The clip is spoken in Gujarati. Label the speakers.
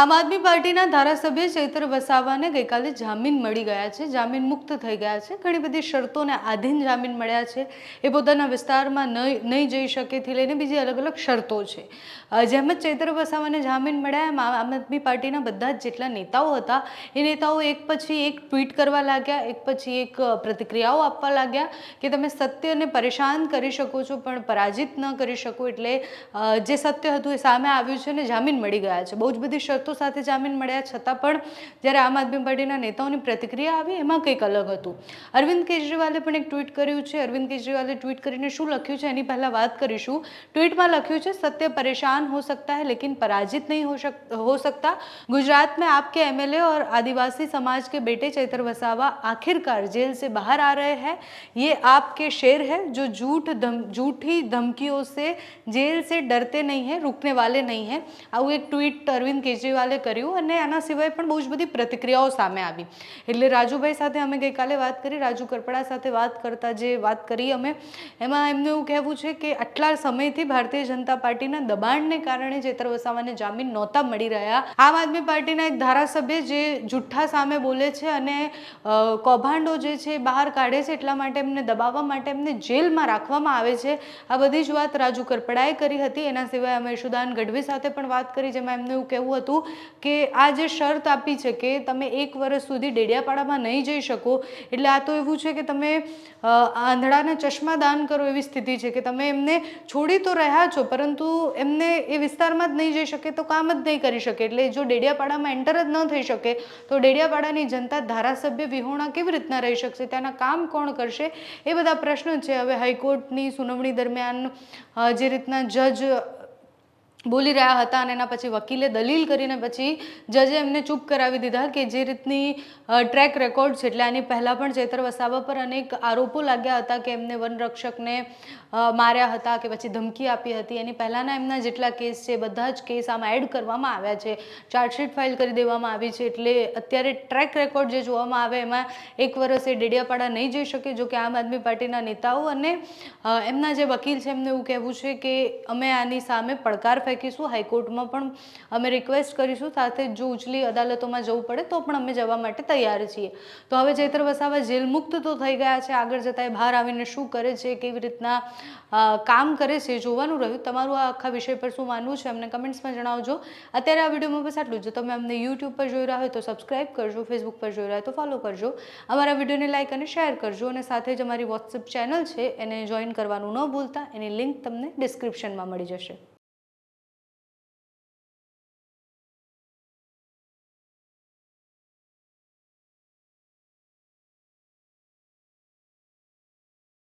Speaker 1: આમ આદમી પાર્ટીના ધારાસભ્ય ચૈત્ર વસાવાને ગઈકાલે જામીન મળી ગયા છે. જામીન મુક્ત થઈ ગયા છે. ઘણી બધી શરતોને આધીન જામીન મળ્યા છે. એ પોતાના વિસ્તારમાં નહીં જઈ શકેથી લઈને બીજી અલગ અલગ શરતો છે. જેમ જ ચૈત્ર વસાવાને જામીન મળ્યા એમ આમ આદમી પાર્ટીના બધા જ જેટલા નેતાઓ હતા, એ નેતાઓ એક પછી એક ટ્વીટ કરવા લાગ્યા, એક પછી એક પ્રતિક્રિયાઓ આપવા લાગ્યા કે તમે સત્યને પરેશાન કરી શકો છો, પણ પરાજિત ન કરી શકો એટલે જે સત્ય હતું એ સામે આવ્યું છે અને જામીન મળી ગયા છે. બહુ જ બધી શરતો શરતો સાથે જામીન મળ્યા છતાં પણ જ્યારે આમ આદમી પાર્ટીના નેતાઓની પ્રતિક્રિયા આવી, એમાં કંઈક અલગ હતું. અરવિંદ કેજરીવાલે પણ એક ટ્વીટ કર્યું છે. અરવિંદ કેજરીવાલે ટ્વીટ કરીને શું લખ્યું છે એની પહેલાં વાત કરીશું. ટ્વીટમાં લખ્યું છે, સત્ય પરેશાન હો સકતા હૈ, લેકિન પરાજિત નહીં हो सकता गुजरात में आपके एमएलए और आदिवासी समाज के बेटे चैतर वसावा आखिरकार जेल से बाहर आ रहे हैं ये आपके शेर है जो झूठ धम સે धमकियों से जेल से डरते नहीं हैं रुकने वाले આવું એક ટ્વીટ અરવિંદ કેજરીવાલ કર્યું અને આના સિવાય પણ બહુ જ બધી પ્રતિક્રિયાઓ સામે આવી. એટલે રાજુભાઈ સાથે અમે ગઈકાલે વાત કરી, રાજુ કરપડા સાથે વાત કરતા જે વાત કરી અમે, એમાં એમનું એવું કહેવું છે કે આટલા સમયથી ભારતીય જનતા પાર્ટીના દબાણને કારણે ચેતર વસાવાને જામીન નહોતા મળી રહ્યા. આમ આદમી પાર્ટીના એક ધારાસભ્ય જે જુઠ્ઠા સામે બોલે છે અને કૌભાંડો જે છે બહાર કાઢે છે એટલા માટે એમને દબાવવા માટે એમને જેલમાં રાખવામાં આવે છે. આ બધી જ વાત રાજુ કરપડાએ કરી હતી. એના સિવાય અમે યશુદાન ગઢવી સાથે પણ વાત કરી, જેમાં એમનું એવું કહેવું હતું કે આ જે શરત આપી છે કે તમે એક વર્ષ સુધી ડેડિયાપાડામાં નહીં જઈ શકો, એટલે આ તો એવું છે કે તમે આંધળાને ચશ્મા દાન કરો એવી સ્થિતિ છે કે તમે એમને છોડી તો રહ્યા છો, પરંતુ એમને એ વિસ્તારમાં જ નહીં જઈ શકે તો કામ જ નહીં કરી શકે. એટલે જો ડેડિયાપાડામાં એન્ટર જ ન થઈ શકે, તો ડેડિયાપાડાની જનતા ધારાસભ્ય વિહોણા કેવી રીતના રહી શકશે? ત્યાંના કામ કોણ કરશે? એ બધા પ્રશ્નો છે. હવે હાઈકોર્ટની સુનાવણી દરમિયાન જે રીતના જજ બોલી રહ્યા હતા અને એના પછી વકીલે દલીલ કરીને પછી જજે એમને ચૂપ કરાવી દીધા કે જે રીતની ટ્રેક રેકોર્ડ છે એટલે આની પહેલાં પણ ચેતર વસાવા પર અનેક આરોપો લાગ્યા હતા કે એમને વનરક્ષકને માર્યા હતા કે પછી ધમકી આપી હતી. એની પહેલાંના એમના જેટલા કેસ છે, બધા જ કેસ આમાં એડ કરવામાં આવ્યા છે. ચાર્જશીટ ફાઇલ કરી દેવામાં આવી છે એટલે અત્યારે ટ્રેક રેકોર્ડ જે જોવામાં આવે એમાં એક વર્ષ એ ડેડિયાપાડા નહીં જઈ શકે જો કે આમ આદમી પાર્ટીના નેતાઓ અને એમના જે વકીલ છે એમને એવું કહેવું છે કે અમે આની સામે પડકાર ફેંકીશું હાઈકોર્ટમાં પણ અમે રિક્વેસ્ટ કરીશું, સાથે જ ઉચલી અદાલતોમાં જવું પડે તો પણ અમે જવા માટે તૈયાર છીએ. તો હવે ચૈત્ર વસાવા જેલ મુક્ત તો થઈ ગયા છે, આગળ જતાં એ બહાર આવીને શું કરે છે, કેવી રીતના કામ કરે છે જોવાનું રહ્યું. તમારું આ આખા વિષય પર શું માનવું છે અમને કમેન્ટ્સમાં જણાવજો. અત્યારે આ વિડીયોમાં બસ આટલું જ. જો તમે અમને યુટ્યુબ પર જોઈ રહ્યા હોય તો સબસ્ક્રાઇબ કરજો ફેસબુક પર જોઈ રહ્યા હોય તો ફોલો કરજો. અમારા વિડીયોને લાઇક અને શેર કરજો અને સાથે જ અમારી વોટ્સએપ ચેનલ છે, એને જોઈન કરવાનું ન ભૂલતા. એની લિંક તમને ડિસ્ક્રિપ્શનમાં મળી જશે.